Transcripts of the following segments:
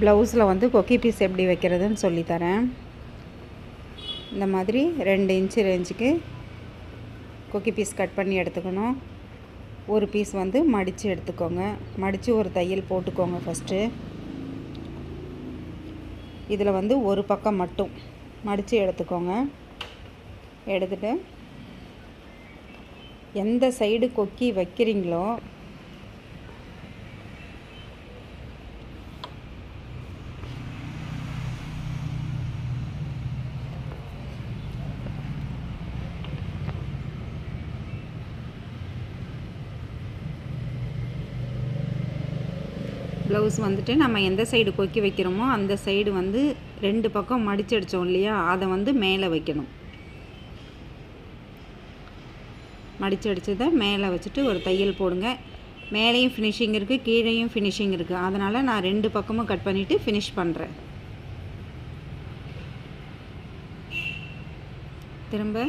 ப்ளவுஸில் வந்து கொக்கி பீஸ் எப்படி வைக்கிறதுன்னு சொல்லித்தரேன். இந்த மாதிரி ரெண்டு இன்ச்சு ரேஞ்சுக்கு கொக்கி பீஸ் கட் பண்ணி எடுத்துக்கணும். ஒரு பீஸ் வந்து மடித்து எடுத்துக்கோங்க. மடித்து ஒரு தையல் போட்டுக்கோங்க ஃபஸ்ட்டு இதில் வந்து ஒரு பக்கம் மட்டும் மடித்து எடுத்துக்கோங்க. எடுத்துட்டு எந்த சைடு கொக்கி வைக்கிறீங்களோ ப்ளவுஸ் வந்துட்டு நம்ம எந்த சைடு கொக்கி வைக்கிறோமோ அந்த சைடு வந்து ரெண்டு பக்கம் மடிச்சடிச்சோம் இல்லையா? அதை வந்து மேலே வைக்கணும். மடிச்சடிச்சதை மேலே வச்சுட்டு ஒரு தையல் போடுங்க. மேலேயும் ஃபினிஷிங் இருக்குது கீழேயும் ஃபினிஷிங் இருக்குது அதனால் நான் ரெண்டு பக்கமும் கட் பண்ணிவிட்டு ஃபினிஷ் பண்ணுறேன் திரும்ப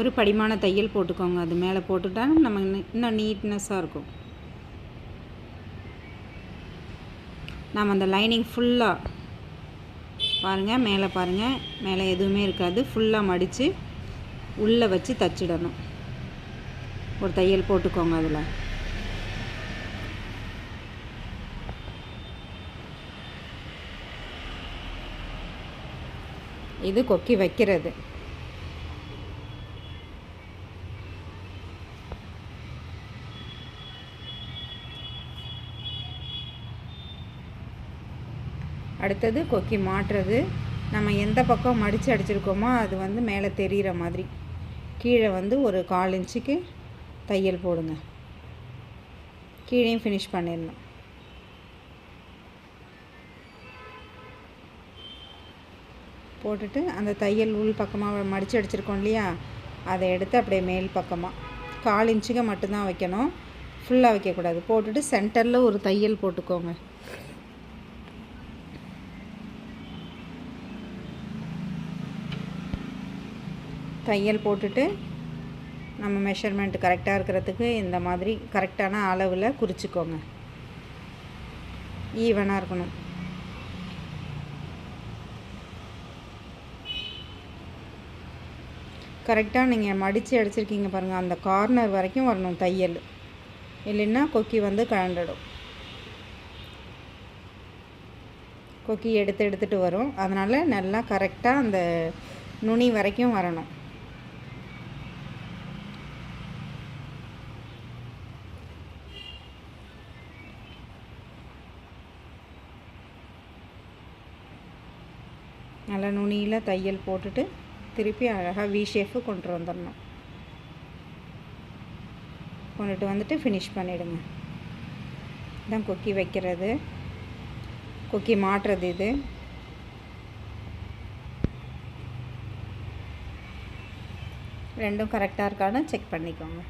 ஒரு படிமான தையல் போட்டுக்கோங்க. அது மேலே போட்டுட்டா நம்ம இன்னும் நீட்னஸாக இருக்கும். நாம் அந்த லைனிங் ஃபுல்லாக பாருங்கள் மேலே பாருங்கள் மேலே எதுவுமே இருக்காது. ஃபுல்லாக மடித்து உள்ளே வச்சு தச்சிடணும். ஒரு தையல் போட்டுக்கோங்க அதில். இது கொக்கி வைக்கிறது. அடுத்தது கொக்கி மாட்டுறது. நம்ம எந்த பக்கம் மடித்து அடிச்சிருக்கோமோ அது வந்து மேலே தெரிகிற மாதிரி. கீழே வந்து ஒரு கால் இன்ச்சுக்கு தையல் போடுங்க. கீழேயும் ஃபினிஷ் பண்ணிடணும். போட்டுட்டு அந்த தையல் உள் பக்கமாக மடித்து அடிச்சிருக்கோம் இல்லையா? அதை எடுத்து அப்படியே மேல் பக்கமாக. கால் இன்ச்சுக்கு மட்டும்தான் வைக்கணும். ஃபுல்லாக வைக்கக்கூடாது. போட்டுட்டு சென்டரில் ஒரு தையல் போட்டுக்கோங்க. தையல் போட்டுட்டு நம்ம மெஷர்மெண்ட் கரெக்டாக இருக்கிறதுக்கு இந்த மாதிரி கரெக்டான அளவில் குறிச்சிக்கோங்க. ஈவனாக இருக்கணும். கரெக்டாக நீங்கள் மடித்து அடிச்சிருக்கீங்க பாருங்கள் அந்த கார்னர் வரைக்கும் வரணும் தையல். இல்லைன்னா கொக்கி வந்து கழண்டுடும். கொக்கி எடுத்து எடுத்துகிட்டு வரும். அதனால் நல்லா கரெக்டாக அந்த நுனி வரைக்கும் வரணும். நல்லா நுனியில் தையல் போட்டுட்டு திருப்பி அழகாக வி ஷேஃபு கொண்டு வந்துடணும். கொண்டுட்டு வந்துட்டு ஃபினிஷ் பண்ணிவிடுங்க இதான் கொக்கி வைக்கிறது. கொக்கி மாட்டுறது இது. ரெண்டும் கரெக்டாக இருக்கான்னு செக் பண்ணிக்கோங்க.